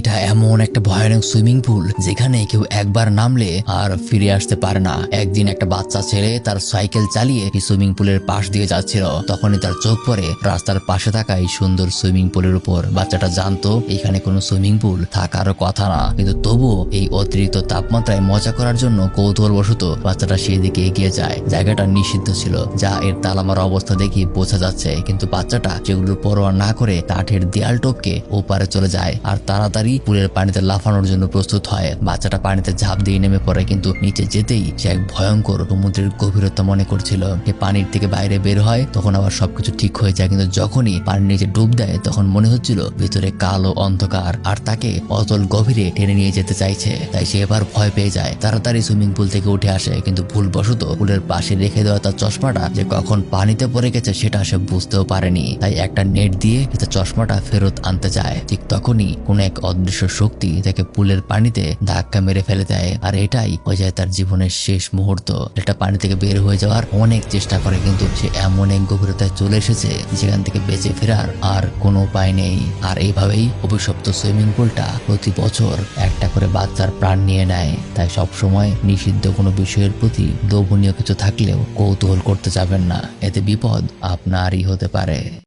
এটা এমন একটা ভয়ানক সুইমিং পুল যেখানে কেউ একবার নামলে আর ফিরে আসতে পারে না। একদিন একটা বাচ্চা ছেলে তার সাইকেল চালিয়ে সুইমিং পুলের পাশ দিয়ে যাচ্ছিল। তখনই তার চোখ পড়ে রাস্তার পাশে থাকা এই সুন্দর সুইমিং পুলের উপর। বাচ্চাটা জানতো এখানে কোনো সুইমিং পুল থাকারও কথা না। কিন্তু তবুও এই অতিরিক্ত তাপমাত্রায় মজা করার জন্য কৌতূহলবশত বাচ্চাটা সেই দিকে এগিয়ে যায়। জায়গাটা নিষিদ্ধ ছিল, যা এর তালামার অবস্থা দেখে বোঝা যাচ্ছে। কিন্তু বাচ্চাটা সেগুলোর পরোয়া না করে কাঠের দেয়াল টপকে ওপারে চলে যায়। আর তাড়াতাড়ি পুলের পানিতে লাফানোর জন্য প্রস্তুত হয়। বাচ্চাটা পানিতে ঝাঁপ দিয়ে নেমে পড়ে, কিন্তু নিচে যেতেই সে এক ভয়ঙ্কর সমুদ্রের গভীরতা মনে করছিল। সে পানির থেকে বাইরে বের হয়, তখন আবার সবকিছু ঠিক হয়ে যায়। কিন্তু যখনই পানির নিচে ডুব দেয়, তখন মনে হচ্ছিল ভিতরে কালো অন্ধকার, আর তাকে অতল গভীরে টেনে নিয়ে যেতে চাইছে। তাই সে এবার ভয় পেয়ে যায়। তাড়াতাড়ি সুইমিং পুল থেকে উঠে আসে, কিন্তু ভুলবশত পুলের পাশে রেখে দেওয়া তার চশমাটা যে কখন পানিতে পড়ে গেছে সেটা সে বুঝতেও পারেনি। তাই একটা নেট দিয়ে তার চশমাটা ফেরত আনতে চায়। ঠিক তখনই কোন এক অদৃশ্য শক্তি তাকে পুলের পানিতে ধাক্কা মেরে ফেলে দেয়। আর এটাই হয়ে যায় তার জীবনের শেষ মুহূর্ত। এটা পানি থেকে বের হয়ে যাওয়ার অনেক চেষ্টা করে, কিন্তু সে এমন এক গভীরতায় চলে এসেছে যেখান থেকে বেঁচে ফেরার আর কোনো উপায় নেই। আর এইভাবেই অভিশপ্ত সুইমিং পুলটা প্রতি বছর একটা করে বাচ্চার প্রাণ নিয়ে নেয়। তাই সবসময় নিষিদ্ধ কোনো বিষয়ের প্রতি লোভনীয় কিছু থাকলেও কৌতূহল করতে যাবেন না। এতে বিপদ আপনারই হতে পারে।